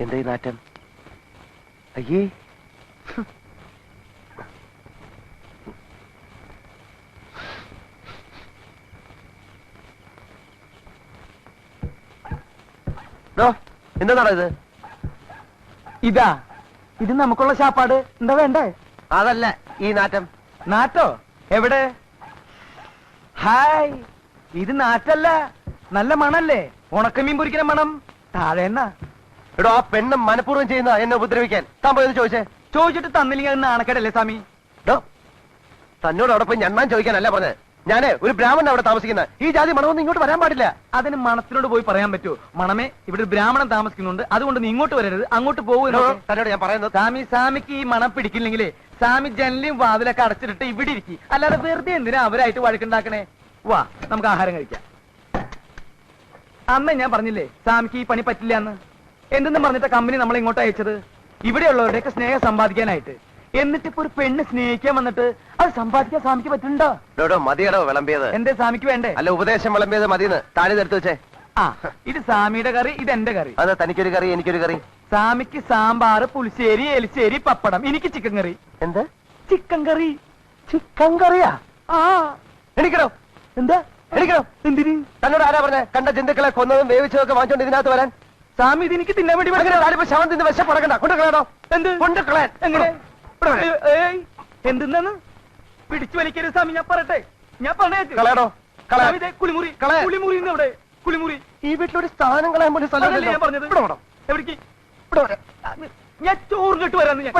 എന്താ ഈ നാറ്റം? അയ്യേ. എന്താടാ ഇത്? ഇതാ. ഇത് നമുക്കുള്ള ശാപ്പാട്. എന്താ വേണ്ടേ? അതല്ല ഈ നാറ്റം. നാറ്റോ? എവിടെ? ഹായ്. ഇത് നാറ്റല്ല. നല്ല മണല്ലേ? ഉണക്കമീൻ പൊരിക്കുന്ന മണം. താഴെ എന്നാ എടോ ആ പെണ്ണ് മനഃപൂർവം ചെയ്യുന്ന എന്നെ ഉപദ്രവിക്കാൻ. താൻ പോയത് ചോദിച്ചേ. ചോദിച്ചിട്ട് തന്നില്ലെങ്കിൽ അത് നാണക്കേടല്ലേ സ്വാമി? ഡോ തന്നോട് അവിടെ പോയി ഞണ്ണാൻ ചോദിക്കാനല്ല പറഞ്ഞത് ഞാൻ ഒരു ബ്രാഹ്മണൻ അവിടെ താമസിക്കുന്ന. ഈ ജാതി മണമൊന്നും ഇങ്ങോട്ട് വരാൻ പാടില്ല. അതിന് മണത്തിനോട് പോയി പറയാൻ പറ്റുമോ? മണമേ ഇവിടെ ഒരു ബ്രാഹ്മണൻ താമസിക്കുന്നുണ്ട്. അതുകൊണ്ട് നീ ഇങ്ങോട്ട് വരരുത്. അങ്ങോട്ട് പോകുമല്ലോ തന്നോട് ഞാൻ പറയുന്നത് സ്വാമി സ്വാമിക്ക് ഈ മണം പിടിക്കില്ലെങ്കിലേ സ്വാമി ജനലും വാതിലൊക്കെ അടച്ചിട്ട് ഇവിടെ ഇരിക്കും. അല്ലാതെ വെറുതെ എന്തിനാ അവരായിട്ട് വഴക്കുണ്ടാക്കണേ? വാ നമുക്ക് ആഹാരം കഴിക്കാം. അമ്മ ഞാൻ പറഞ്ഞില്ലേ സ്വാമിക്ക് ഈ പണി പറ്റില്ല എന്ന്? എന്തെന്ന് പറഞ്ഞിട്ട് കമ്പനി നമ്മളെ ഇങ്ങോട്ട് അയച്ചത്? ഇവിടെയുള്ളവരുടെയൊക്കെ സ്നേഹം സമ്പാദിക്കാനായിട്ട്. എന്നിട്ട് ഇപ്പൊ ഒരു പെണ്ണ് സ്നേഹിക്കാൻ വന്നിട്ട് അത് സമ്പാദിക്കാൻ സ്വാമിക്ക് പറ്റുന്നുണ്ടോ? മതിയടോ വിളമ്പിയത്. എന്തേ സ്വാമിക്ക് വേണ്ടേ? അല്ല ഉപദേശം വിളമ്പിയത് മതിയെന്ന് താഴെ എടുത്തു വെച്ചേ. ആ ഇത് സ്വാമിയുടെ കറി ഇത് എന്റെ കറി. അതെ തനിക്കൊരു കറി എനിക്കൊരു കറി. സ്വാമിക്ക് സാമ്പാർ പുളിശ്ശേരി എലിശ്ശേരി പപ്പടം എനിക്ക് ചിക്കൻ കറി. എന്ത്? ചിക്കൻ കറി. ചിക്കൻ കറിയാ? ആ. എണിക്കണോ എന്താ? എണിക്കണോ എന്തിന്? തന്നോട് ആരാ പറഞ്ഞ? കണ്ട ജന്തുക്കളെ കൊന്നതും വേവിച്ചതൊക്കെ വാങ്ങിച്ചോണ്ട് ഇതിനകത്ത് വരാൻ? സ്വാമി ഇത് എനിക്ക് തിന്നാൻ വേണ്ടി ആരിപ്പോ ശവം തിന്ന് വിശപ്പടക്കണ്ട കൊണ്ടുകളയാണോ എന്ത്? കൊണ്ടുകളയാൻ എങ്ങനെ? ഇവിടെ എന്തെന്നാണ്? പിടിച്ചു വലിക്കരുത് സ്വാമി ഞാൻ പറയട്ടെ. ഞാൻ പറഞ്ഞേക്ക്. കളയടോ. കുളിമുറി. കുളിമുറി ഇന്ന് എവിടെ? കുളിമുറി. ഈ വീട്ടിലൊരു സ്ഥാനം കളയാൻ പോലും സ്ഥലം അതല്ലേ ഞാൻ പറഞ്ഞത്? ഇവിടെ വേണം എവിടേക്ക്? ഇവിടെ വരാം ഞാൻ ചോറ് കെട്ട് വരാന്ന് ഞാൻ.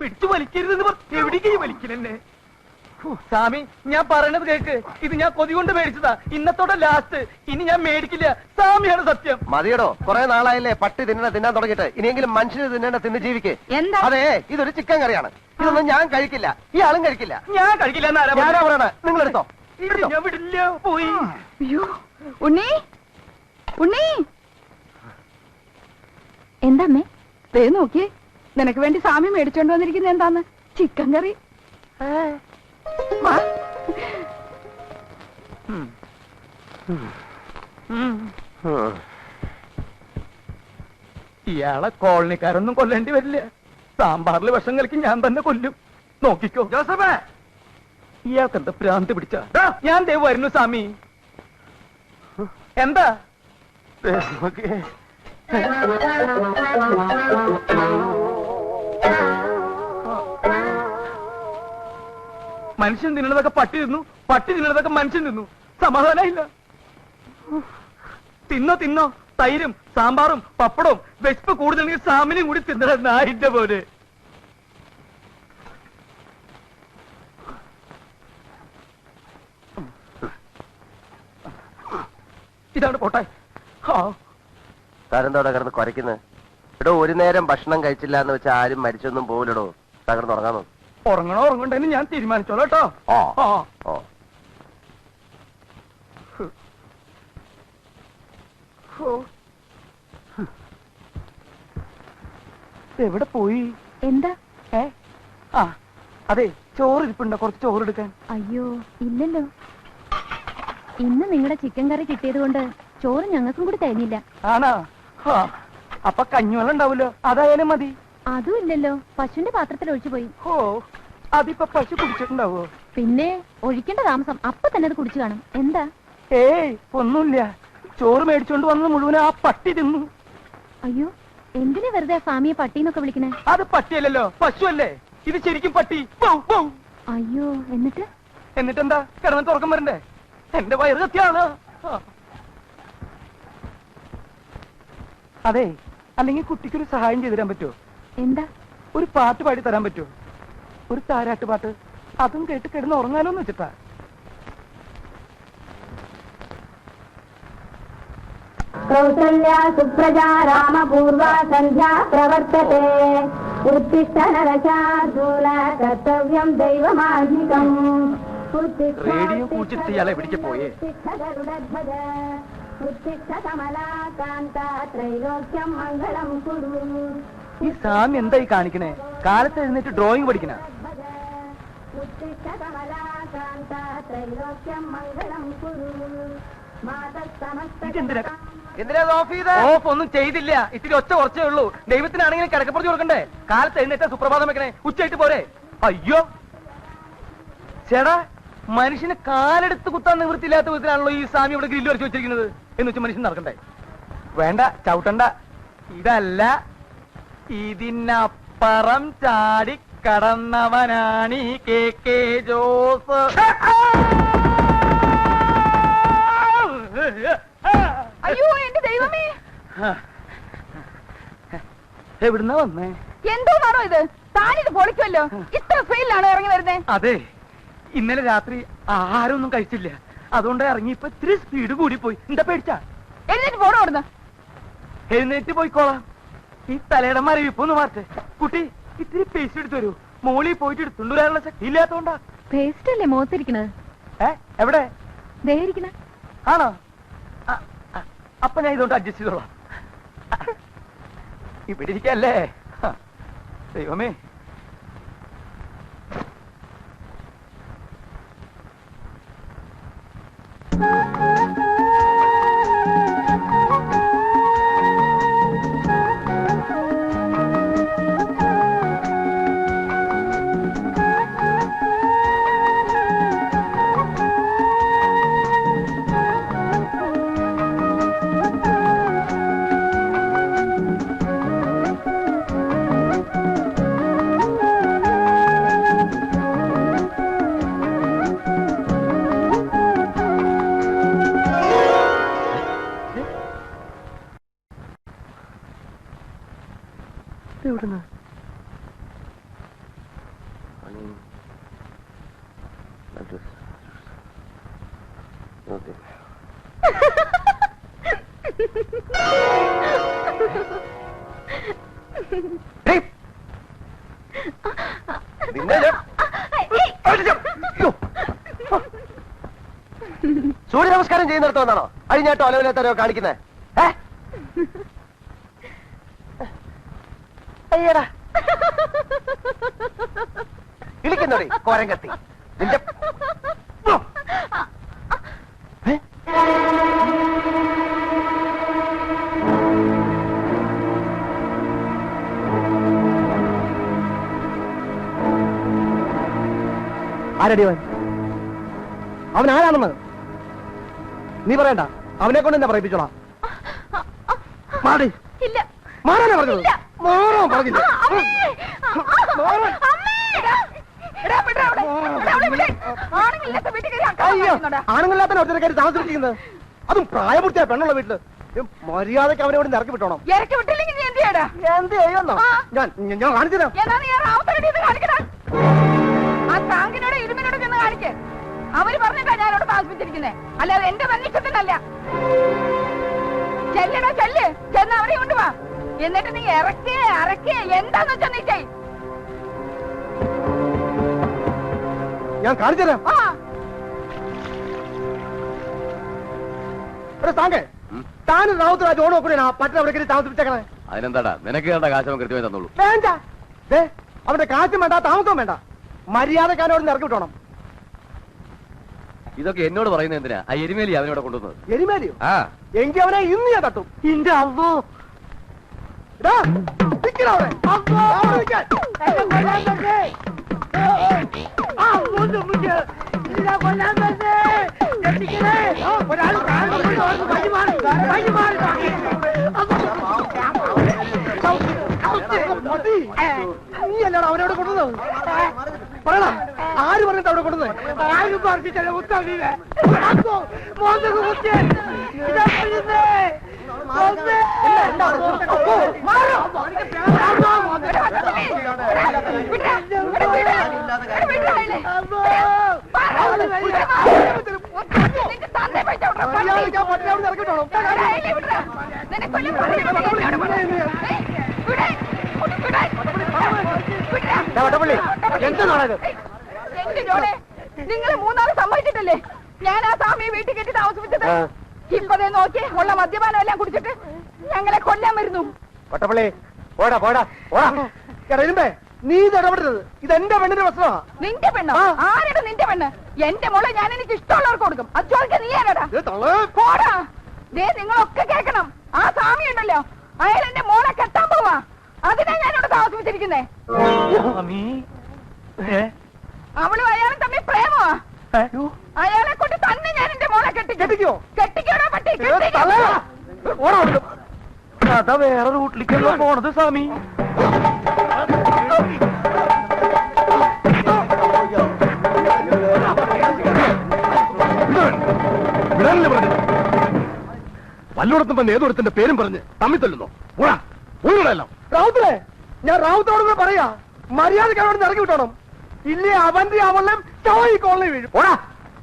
പിടിച്ചു വലിക്കരുതെന്ന് പറഞ്ഞു. എവിടേക്ക് വലിക്കലെന്നെ? സ്വാമി ഞാൻ പറയണത് കേക്ക്. ഇത് ഞാൻ കൊതി കൊണ്ട് മേടിച്ചതാ. ഇന്നത്തോടെ ലാസ്റ്റ് ഇനി ഞാൻ മേടിക്കില്ല. സ്വാമിയാണ് സത്യം. മതിയടോ. കുറെ നാളായില്ലേ പട്ടി തിന്നണ തിന്നാൻ തുടങ്ങിയിട്ട്. ഇനിയെങ്കിലും മനുഷ്യന് തിന്നേണ്ട തിന്ന് ജീവിക്ക്. എന്താ? അതെ ഇതൊരു ചിക്കൻ കറിയാണ്. ഇതൊന്നും ഞാൻ കഴിക്കില്ല. ഈ ആളും കഴിക്കില്ല. ഞാൻ കഴിക്കില്ല ഞാനാ? നിങ്ങൾ എടുത്തോ ഇത് ഞാൻ വിടില്ല. പോയി. അയ്യോ ഉണ്ണി. ഉണ്ണി. എന്താമ്മേ? ദേ നോക്കിയേ. നിനക്ക് വേണ്ടി സ്വാമി മേടിച്ചോണ്ട് വന്നിരിക്കുന്നത് എന്താന്ന്? Chicken curry. ഇയാളെ കോളനിക്കാരൊന്നും കൊല്ലേണ്ടി വരില്ല. സാമ്പാറിൽ വിഷം കളിക്കും ഞാൻ തന്നെ കൊല്ലും. നോക്കിക്കോ. ജോസഫേ! ഇയാൾക്ക് എന്താ ഭ്രാന്ത് പിടിച്ച? ഞാൻ ദേ വരുന്നു സ്വാമി. എന്താ? മനുഷ്യൻ തിന്നണതൊക്കെ പട്ടി തിന്നു പട്ടി തിന്നണതൊക്കെ മനുഷ്യൻ തിന്നു. സമാധാനമില്ല. തിന്നോ തിന്നോ തൈരും സാമ്പാറും പപ്പടവും വിശപ്പ് കൂടുതലെങ്കിൽ സാമിനും കൂടി തിന്നണ പോലെ ഇതാണ് പോട്ടെ. തരന്തോടെ കിടന്ന് കുരയ്ക്കുന്നത് എടോ ഒരു നേരം ഭക്ഷണം കഴിച്ചില്ല എന്ന് വെച്ചാൽ ആരും മരിച്ചൊന്നും പോവില്ലടോ. തകർന്ന് ഉറങ്ങാമോ ഉറങ്ങണോ ഉറങ്ങണ്ടെന്ന് ഞാൻ തീരുമാനിച്ചോളൂ കേട്ടോ. ആ. ആ. ഓ ഓ. എവിടെ പോയി? എന്താ? ഏ? ആ അതെ ചോറ് ഇരിപ്പുണ്ടോ കുറച്ച് ചോറ് എടുക്കാൻ അയ്യോ ഇല്ലല്ലോ. ഇന്ന് നിങ്ങളുടെ ചിക്കൻ കറി കിട്ടിയത് കൊണ്ട് ചോറ് ഞങ്ങൾക്കും കൂടി തരുന്നില്ല. ആണോ? ആ അപ്പൊ കഞ്ഞിവെള്ളം ഉണ്ടാവൂലോ അതായാലും മതി. അതും ഇല്ലല്ലോ. പശുവിന്റെ പാത്രത്തിൽ ഒഴിച്ചു പോയി. ഓ അതിപ്പോ പശു കുടിച്ചിട്ടുണ്ടാവോ? പിന്നെ ഒഴിക്കേണ്ട താമസം അപ്പൊ തന്നെ അത് കുടിച്ചു കാണും. എന്താ? ഏയ് ഒന്നുമില്ല. ചോറ് മേടിച്ചോണ്ട് വന്നത് മുഴുവൻ ആ പട്ടി തിന്നു. അയ്യോ എന്തിനാ വെറുതെ ആ സ്വാമിയെ പട്ടീന്നൊക്കെ വിളിക്കണേ? അത് പട്ടിയല്ലല്ലോ പശു അല്ലേ ഇത് ശരിക്കും പട്ടി. അയ്യോ എന്നിട്ട്? എന്നിട്ടെന്താ? കിടന്ന് തുറക്കം വരണ്ടേ? എന്റെ വയറ് കത്തിയാണ്. ആ. അതെ അല്ലെങ്കിൽ കുട്ടിക്കൊരു സഹായം ചെയ്തു തരാൻ പറ്റുമോ? എന്താ? ഒരു പാട്ട് പാടി തരാൻ പറ്റുമോ? ഒരു താരാട്ട് പാട്ട്. അതും കേട്ട് കിടന്ന് ഉറങ്ങാലോന്ന് വെച്ചിട്ടാ. കൗസല്യാ സുപ്രജാ രാമപൂർവ സന്ധ്യാ പ്രവർത്തത്തെ. ഉത്തിഷ്ഠ നരശാർദൂല കർത്തവ്യം ദൈവമാഹികം റേഡിയോ കൂട്ടിട്ട് ഇയാളെ പിടിച്ചു പോയേ? ഉത്തിഷ്ഠ കമലാകാന്ത ത്രൈലോക്യം മംഗളം കുരു. ഈ സാമി എന്തായി കാണിക്കണേ? കാലത്ത് എഴുന്നേറ്റ് ഡ്രോയിങ് പഠിക്കണ? ഓഫ് ഒന്നും ചെയ്തില്ല. ഇത്തിരി ഒച്ച കുറച്ചേ ഉള്ളൂ. ദൈവത്തിനാണെങ്കിലും കിടക്കപ്പുറത്ത് കൊടുക്കണ്ടേ? കാലത്ത് എഴുന്നേറ്റ സുപ്രഭാതം വെക്കണേ. ഉച്ചയായിട്ട് പോരെ. അയ്യോ. ചേടാ മനുഷ്യന് കാലെടുത്ത് കുത്താൻ നിവൃത്തിയില്ലാത്ത വിധത്തിലാണല്ലോ ഈ സ്വാമി ഇവിടെ ഗ്രില്ല് വരച്ച് വെച്ചിരിക്കുന്നത്. എന്ന് വെച്ച് മനുഷ്യൻ നടക്കണ്ടേ? വേണ്ട ചവിട്ടണ്ട. ഇതല്ല. ഇതിനപ്പുറം ചാടിക്കടന്നവനാണ് ഈ കെ കെ ജോസ് അയ്യോ എന്റെ ദൈവമേ. എവിടുന്നാ വന്നേ? എന്തോന്നാണോ ഇത്? താനിത് പൊളിക്കുമല്ലോ. ഇത്ര ഫെയിലാണോ ഇറങ്ങി വരുന്നേ? അതെ ഇന്നലെ രാത്രി ആഹാരമൊന്നും കഴിച്ചില്ല. അതുകൊണ്ട് ഇറങ്ങിയപ്പോ ഇത്തിരി സ്പീഡ് കൂടി പോയി എന്താ പേടിച്ചാ? എഴുന്നേറ്റ് പോണോ അവിടുന്ന്. എഴുന്നേറ്റ് പോയിക്കോളാം. ഈ തലയുടെ മരവിപ്പൊന്ന് മാറ്റ് കുട്ടി ഇത്തിരി പേസ്റ്റ് എടുത്തു തരൂ. മോളി പോയിട്ട് എടുത്തുകൊണ്ട് വരാനുള്ള ശക്തി ഇല്ലാത്തോണ്ടാ. പേസ്റ്റ് അല്ലേ മുഖത്തിരിക്കണത് ഏ എവിടെ? ദേഹിരിക്കണ ആണോ? അപ്പൊ ഞാൻ ഇതുകൊണ്ട് അഡ്ജസ്റ്റ് ചെയ്തോളാം. ഇവിടെ ഇരിക്കല്ലേ? ദൈവമേ. Thank എവിടുന്ന് ഓക്കെ നിന്നെ ഞാൻ- അയ്യോ. സൂര്യ നമസ്കാരം ചെയ്യുന്നിടത്ത് വന്നാണോ? അഴിഞ്ഞാട്ടോ അലവിലാത്തോ കാണിക്കുന്നേ? ഏടാ ഇളിക്കുന്നോടി കോരം നിന്റെ? ആരടി അവൻ അവൻ ആരാണെന്ന് നീ പറയണ്ട അവനെ കൊണ്ട് എന്നെ പറയിപ്പിച്ചോളാം മാറി ഇല്ല മാറാനാ പറഞ്ഞത്. മാറാൻ പറഞ്ഞില്ല ആ, അമ്മേ. ആ, ആ, അമ്മേ. എടാ, വിടാ അവിടെ. എടാ, അവിടെ വിട്. ആണുങ്ങളില്ലാത്ത ഒരുത്തരക്കാരി താമസിച്ചിരിക്കുന്നത് അതും പ്രായപൂർത്തിയായ പെണ്ണുള്ള വീട്ടിൽ. മര്യാദയ്ക്ക് അവനെ ഇവിടെ ഇറക്കി വിട്ടോണം. ഇറക്കി വിട്ടില്ലെങ്കിൽ എന്ത് ചെയ്യടാ? എന്ത് ചെയ്യുന്നോ ഞാൻ ഞാൻ- കാണിച്ചു ആ ഇരുമിനോട് ചെന്ന് കാണിക്ക്. അവർ പറഞ്ഞിട്ടാ ഞാൻ അവിടെ താമസിപ്പിച്ചിരിക്കുന്നേ. അല്ലാതെ എന്റെ മനുഷ്യത്തിനല്ല ചെല്ലടാ ചെല്ല്. ചെന്ന് അവരെ കൊണ്ടുവാ എന്നിട്ട് നീ ഇറക്കേ അറക്കേ എന്താന്ന് വെച്ചാ നീ ചെയ്. ഞാൻ കാണിച്ചു തരാം. ആ. എടാ താങ്കെ ഉം. താൻ റാവുത്തർ ആ ജോണോ പറ്റുന്ന പറ്റ അവിടെ കയറി താമസിപ്പിച്ചേക്കണേ? അതിനെന്താടാ? നിനക്ക് കണ്ട കാശ് അവൻ കൃത്യമായി തന്നോളൂ. വേണ്ട. ദേ അവന്റെ കാറ്റും വേണ്ട താമസവും വേണ്ട. മര്യാദക്കാരനോട് ഇറക്കി വിട്ടോണം. ഇതൊക്കെ എന്നോട് പറയുന്നത് എന്തിനാ? ആ എരുമേലി അവനോട് കൊണ്ടുവന്നത്. എരിമേലിയോ? ആ. എങ്കി അവനെ ഇന്ന് ഞാൻ തട്ടും. ഇന്റെ അവോ അവിടെ. നീ അല്ലടാ അവനോട് കൊണ്ടുവന്നത്. പറയണം ആര് പറഞ്ഞിട്ട് അവിടെ കൊണ്ടുവന്നത് ആരും പറഞ്ഞിട്ടല്ല കുത്താവില്ല മോന്തക്ക് നിങ്ങൾ മൂന്നാറ് സമ്മതിച്ചിട്ടല്ലേ? ഞാൻ ആ സ്വാമിയെ വീട്ടിൽ കെട്ടി താമസിപ്പിച്ചത്. ഇപ്പതേ നോക്കി ഉള്ള മദ്യപാനം എല്ലാം കുടിച്ചിട്ട് ഞങ്ങളെ കൊല്ലാൻ വരുന്നു. വട്ടപ്പള്ളി പോടാ പോടാ പോടാ. എടാ ഇരുമ്പേ നീ ഇത് ഇടപെടരുത് ഇത് എന്റെ പെണ്ണിന്റെ പ്രശ്നമാ നിന്റെ പെണ്ണ് ആ. ആരുടെ നിന്റെ പെണ്ണ് എന്റെ മോളെ ഞാൻ എനിക്ക് ഇഷ്ടമുള്ളവർക്ക് കൊടുക്കും അത് ചോദിക്കാൻ നീ ആരാടാ ഇത് തള്ളേ. പോടാ ദേ നിങ്ങളൊക്കെ കേക്കണം ആ സ്വാമി ഉണ്ടല്ലോ അയാൾ എന്റെ മോളെ കെട്ടാൻ പോവാ അതിനാ ഞാനിവിടെ താമസിപ്പിച്ചിരിക്കുന്നേ സ്വാമി ഏ? അവളും അയാളും തമ്മിൽ പ്രേമമാ ഏ? അയാളെ കൊണ്ട് തന്നെ ഞാൻ എന്റെ മോളെ കെട്ടിക്കും കെട്ടിക്കോ? കെട്ടിക്കോടാ പട്ടി ഏ, കെട്ടിക്കോ. തള്ളയാ. ഓടാ അവിടുന്ന്. കഥ വേറെ റൂട്ടിലേക്കല്ലോ പോണത് സ്വാമി വല്ലോടത്തുമ്പോ ഏതോടത്തിന്റെ പേരും പറഞ്ഞ് തമ്മിൽ തല്ലുന്നു? ഊഴാ ഊഴെല്ലാം റാവുത്തേ ഞാൻ റാവുത്തോട് പറയാ. മര്യാദയ്ക്ക് അവിടെ ഇറങ്ങി വിട്ടോണം. ഇല്ലേ അവന്റെ അവളെ കോളനി വീഴും. ഓടാ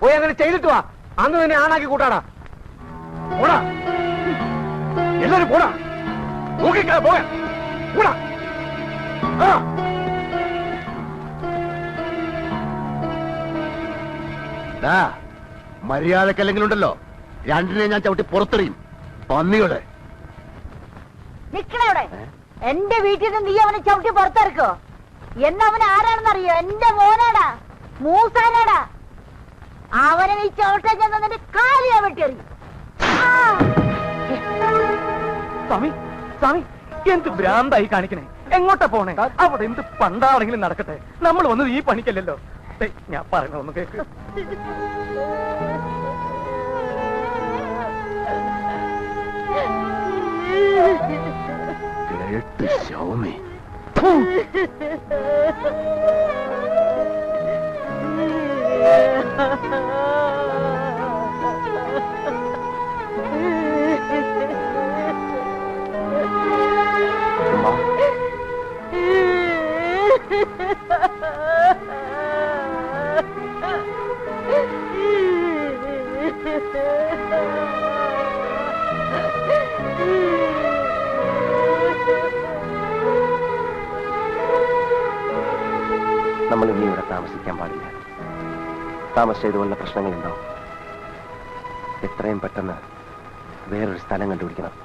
പോയി അങ്ങനെ ചെയ്തിട്ട് വാ. അന്ന് തന്നെ ആണാക്കി കൂട്ടാടാ. ഓടാ എല്ലാരും പോടാ നോക്കിക്കാ പോയാ പോടാ ആ. ദാ, മര്യാദക്കല്ലെങ്കിലും ഉണ്ടല്ലോ രണ്ടിനെ ഞാൻ ചവിട്ടി പുറത്തെറിയും. പന്നികളെ നിക്കണവിടെ എന്റെ വീട്ടിൽ നിന്ന് നീ അവനെ ചവിട്ടി പുറത്തിറക്കോ? എന്ന് അവൻ ആരാണെന്നറിയോ? എന്റെ മോനാടാ. മൂസാനാടാ. അവനെ നീ ചവിട്ടാൻ ചെന്നതിന്റെ കാലിയാ വെട്ടിയറി സ്വാമി സ്വാമി എന്ത് ഭ്രാന്തായി കാണിക്കണേ? എങ്ങോട്ടാ പോണേ? അവിടെ എന്ത് പണ്ടാണെങ്കിലും നടക്കട്ടെ. നമ്മൾ വന്നത് ഈ പണിക്കല്ലല്ലോ. ഞാൻ പറഞ്ഞു ഒന്ന് കേക്ക്. കേട്ട് ശൗമി ഇനി ഇവിടെ താമസിക്കാൻ പാടില്ല. താമസിച്ച ഇതുപോലുള്ള പ്രശ്നങ്ങളുണ്ടാവും എത്രയും പെട്ടെന്ന് വേറൊരു സ്ഥലം കണ്ടുപിടിക്കണം.